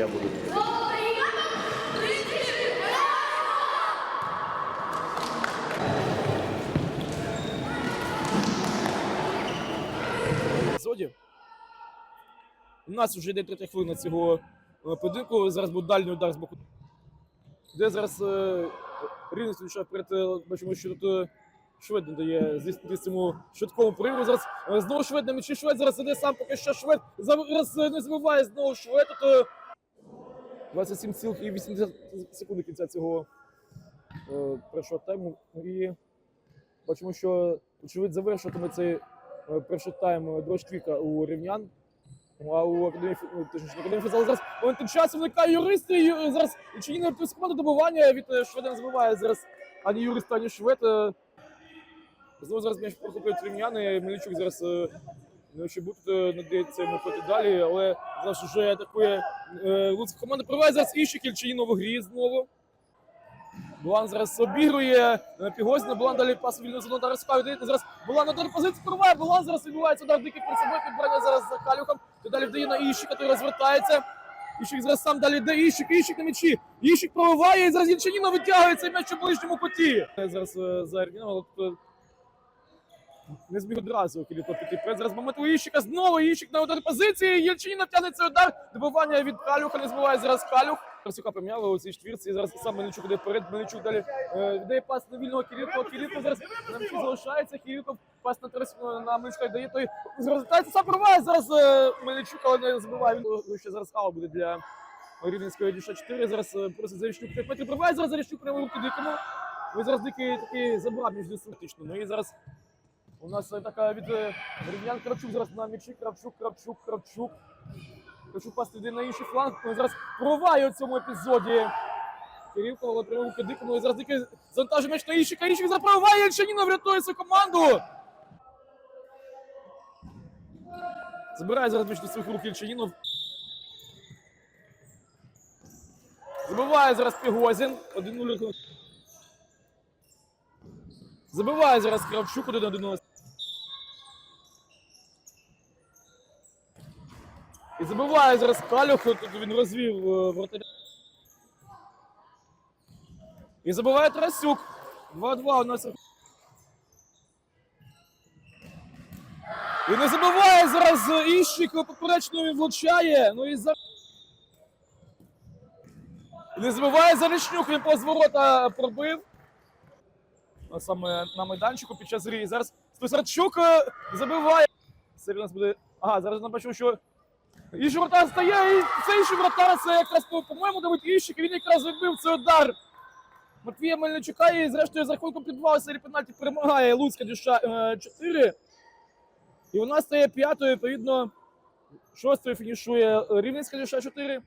я буду. епізоді. У нас вже йде третя хвилина цього е, поєдинку. Зараз буде дальній удар з боку. Де зараз е, Рівний включає вперед, е, бачимо, що тут Швед дає здійснити цьому швидкому прориву. Зараз знову Швед на м'ячі. Швед зараз іде сам поки що Швед. Зараз не забиває знову Швед. Тут е, 27,8 секунди кінця цього е, першого тайму. І бачимо, що очевидь завершуватиме цей е, перший тайм е, Дрожквіка у рівнян. Ну, А у академії ну, академії футзалу зараз він тим часом вникає юристи. і, е, Зараз чиніне плюс команду добування від е, Шведа не забиває зараз ані юрист, ані швед. е. Знову зараз м'яч прохоплюють рівняни. Мельничук зараз не ще буде надається йому далі, але зараз вже атакує е, Луцька команда. Проває зараз Іщик, Ільчиїно в грі знову. Булан зараз обігрує е, Пігозіна, Булан далі пас вільно зону удар Скаю дається зараз. Булан на удар позиції проває, Булан зараз відбувається удар дикий перед собою, підбирання зараз за Калюхом. То далі вдає на Іщика, той розвертається. Іщик зараз сам далі йде Іщик, Іщик на м'ячі. Іщик пробиває, і зараз Ільчиніно витягує цей м'яч у ближньому куті. Е, Зараз за Ергіном, але тут, е, не зміг одразу Кіліто піти вперед. Зараз момент Іщика знову Іщик на удар позиції. Єльчиніна тягне цей удар. Добивання від Калюха не збиває зараз Калюх. Красюка поміняли у цій четвірці. Зараз сам Мельничук іде вперед. Мельничук далі е, віддає пас на вільного Кілітова. Кілітов зараз на м'ячі залишається. Кілітов пас на Тарас на Мельничука дає той. Розвертається сам проває зараз е, Мельничук, але не забиває. Він ну, ще зараз ау буде для Рівненської діша 4. Зараз е, просить Зарічнюк 5 метрів. Зараз Зарічнюк прямо руки дикому. Ви зараз дикий такий забрав між фактично. Ну і зараз у нас е, така від е, рівнян Кравчук зараз на м'ячі. Кравчук, Кравчук, Кравчук. Кравчук пас йде на інший фланг. Він зараз проває у цьому епізоді. Кирилко, але прямо дикому. І зараз дикий завантажує м'яч на Іщика. Іщик зараз проває. Врятує свою команду. Забирає зараз м'яч до своїх рук Ільчанінов. Забиває зараз Пігозін. 1-0. Забиває зараз Кравчук 1-1. І забиває зараз Калюх, тут він розвів е, вратаря. І забиває Тарасюк. 2-2 у нас. І не забиває зараз Іщик, поперечною влучає. Ну і за... І не забиває Зарічнюк, він по зворота пробив. Саме на майданчику під час гри. І Зараз Стусарчук е, забиває. Нас буде. Ага, зараз я бачив, що Інший вратар стає, і цей вратар це якраз, по- по-моєму, Давид Іщик, і він якраз відбив цей удар. Матвія Мельничука і зрештою з рахунком під 2 у серії пенальті перемагає Луцька Дюша е, 4. І вона стає п'ятою, відповідно, шостою фінішує Рівненська Дюша 4.